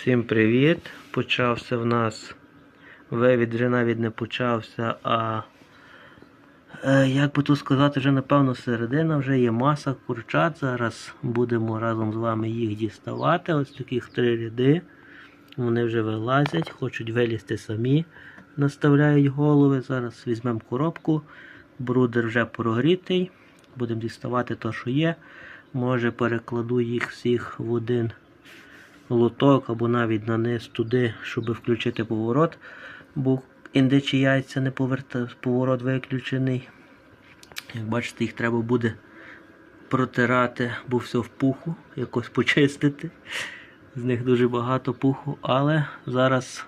Всім привіт! Почався в нас вивід вже навіть не почався, а е, як би тут сказати, вже напевно середина, вже є маса курчат. Зараз будемо разом з вами їх діставати. Ось таких три ряди. Вони вже вилазять, хочуть вилізти самі, наставляють голови. Зараз візьмемо коробку, брудер вже прогрітий. Будемо діставати те, що є. Може перекладу їх всіх в один лоток або навіть на низ туди, щоб включити поворот, бо індичі яйця не поверта, поворот виключений. Як бачите, їх треба буде протирати, бо все в пуху, якось почистити. З них дуже багато пуху, але зараз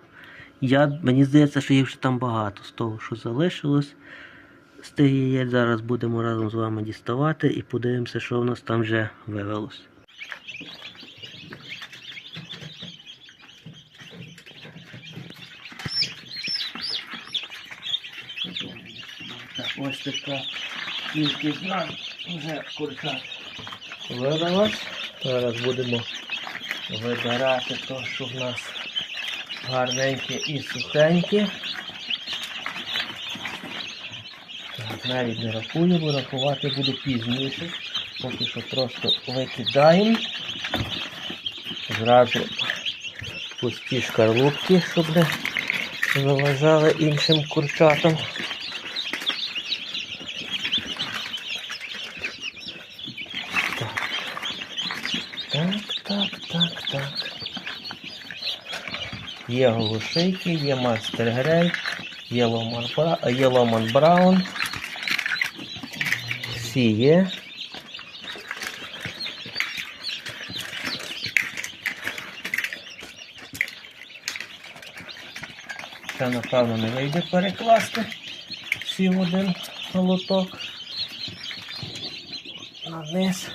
я, мені здається, що їх вже там багато з того, що залишилось. З тих яєць зараз будемо разом з вами діставати і подивимося, що в нас там вже вивелось. Ось така кількість нас вже курчат видалась. Зараз будемо видирати то, що в нас гарненьке і сухеньке. Так, навіть не рахую, бо рахувати буду пізніше. Поки що просто викидаємо. Зразу пусті шкарлупки, щоб не заважали іншим курчатам. Так, так, так, так. Є голошейки, є мастер грей, є ломан, браун. Всі є. Це, напевно, не вийде перекласти всі в один лоток. На низ.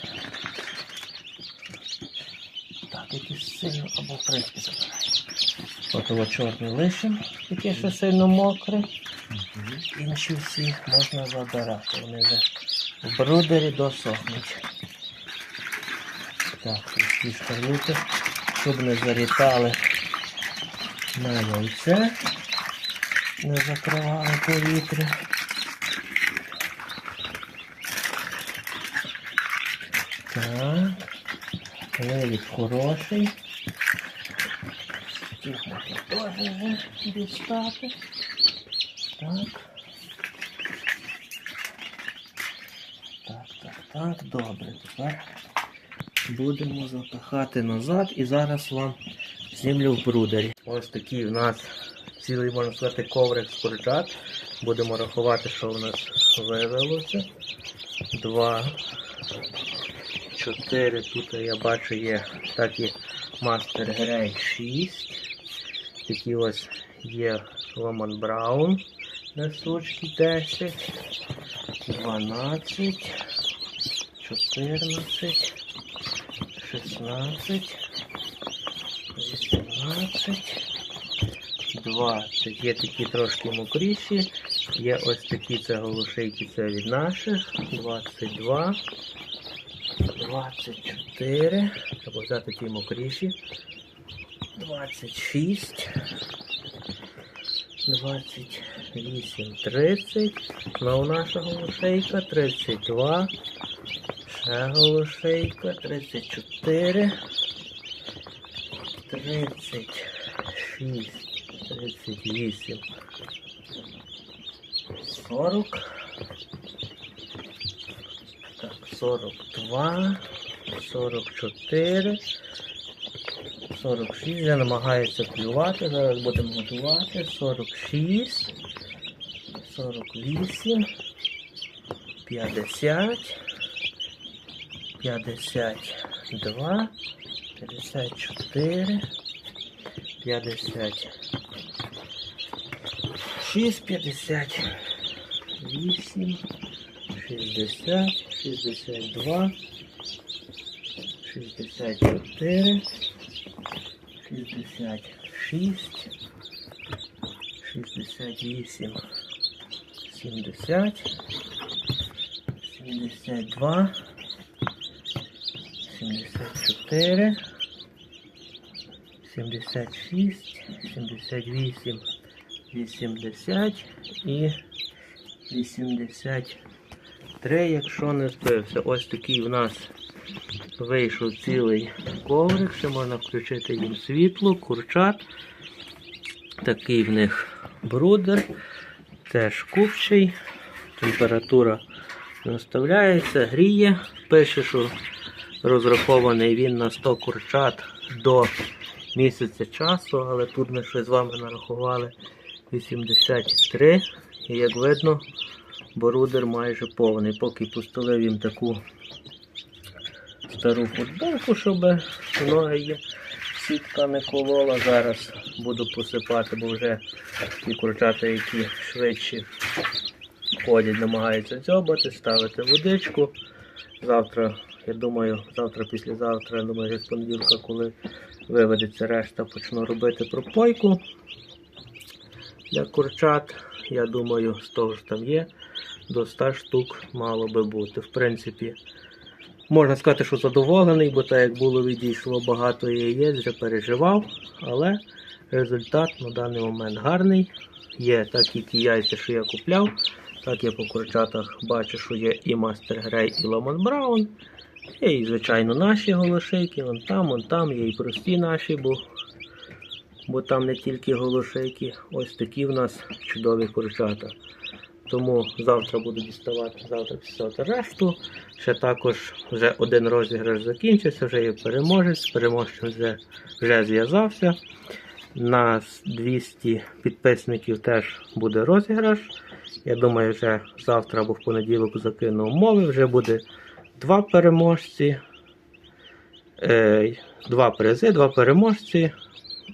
Так, якийсь сильно або в принципі забирає. От його чорний лишим, який ще сильно мокрий. Інші всі можна забирати. Вони вже в брудері досохнуть. Так, ці шкарлупи, щоб не зарітали на яйце, не закривали повітря. Так. Левік хороший. Таких можна теж дістати. Так. Так, так, так, добре. Тепер будемо запихати назад і зараз вам знімлю в брудері. Ось такий у нас цілий, можна сказати, коврик з курчат. Будемо рахувати, що у нас вивелося. Два, чотири. Тут я бачу є такі Мастер Грей 6. Такі ось є Ломан Браун несучки 10, 12, 14, 16, 18, 20. Є такі трошки мокріші. Є ось такі це голошейки, це від наших. 22. 24. Треба взяти ті мокріші. 26. 28, 30. Ну, у нашого голошейка 32. Ще голошейка 34. 36. 38. 40. Так, 42, 44, 46. Я намагаюся клювати. Зараз будемо готувати. 46, 48, 50, 52, 54, 56, 58, 60, 62, 64, 66, 68, 70, 72, 74, 76, 78, 80 і 83, якщо не збився. Ось такий в нас вийшов цілий коврик, ще можна включити їм світло, курчат. Такий в них брудер, теж купчий. Температура наставляється, гріє. Пише, що розрахований він на 100 курчат до місяця часу, але тут ми ще з вами нарахували 83. І як видно, борудер майже повний. Поки постелив їм таку стару футболку, щоб ноги їм сітка не колола. Зараз буду посипати, бо вже ті курчата, які швидше ходять, намагаються дзьобати, ставити водичку. Завтра, я думаю, завтра, післязавтра, я думаю, з понеділка, коли виведеться решта, почну робити пропойку для курчат. Я думаю, з того ж там є, до 100 штук мало би бути. В принципі, можна сказати, що задоволений, бо так як було відійшло багато яєць, вже переживав, але результат на даний момент гарний. Є такі ті яйця, що я купляв. Так я по курчатах бачу, що є і Мастер Грей, і Ломан Браун. Є і, звичайно, наші голошейки, вон там, вон там, є і прості наші, бо, бо там не тільки голошейки. Ось такі в нас чудові курчата. Тому завтра буду діставати, завтра писати решту. Ще також вже один розіграш закінчився, вже є переможець, з переможцем вже, вже зв'язався. На 200 підписників теж буде розіграш. Я думаю, вже завтра або в понеділок закину умови. Вже буде два переможці, е, два призи, два переможці.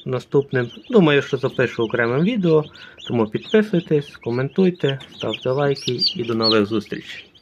Наступним, думаю, що запишу окремим відео. Тому підписуйтесь, коментуйте, ставте лайки і до нових зустрічей.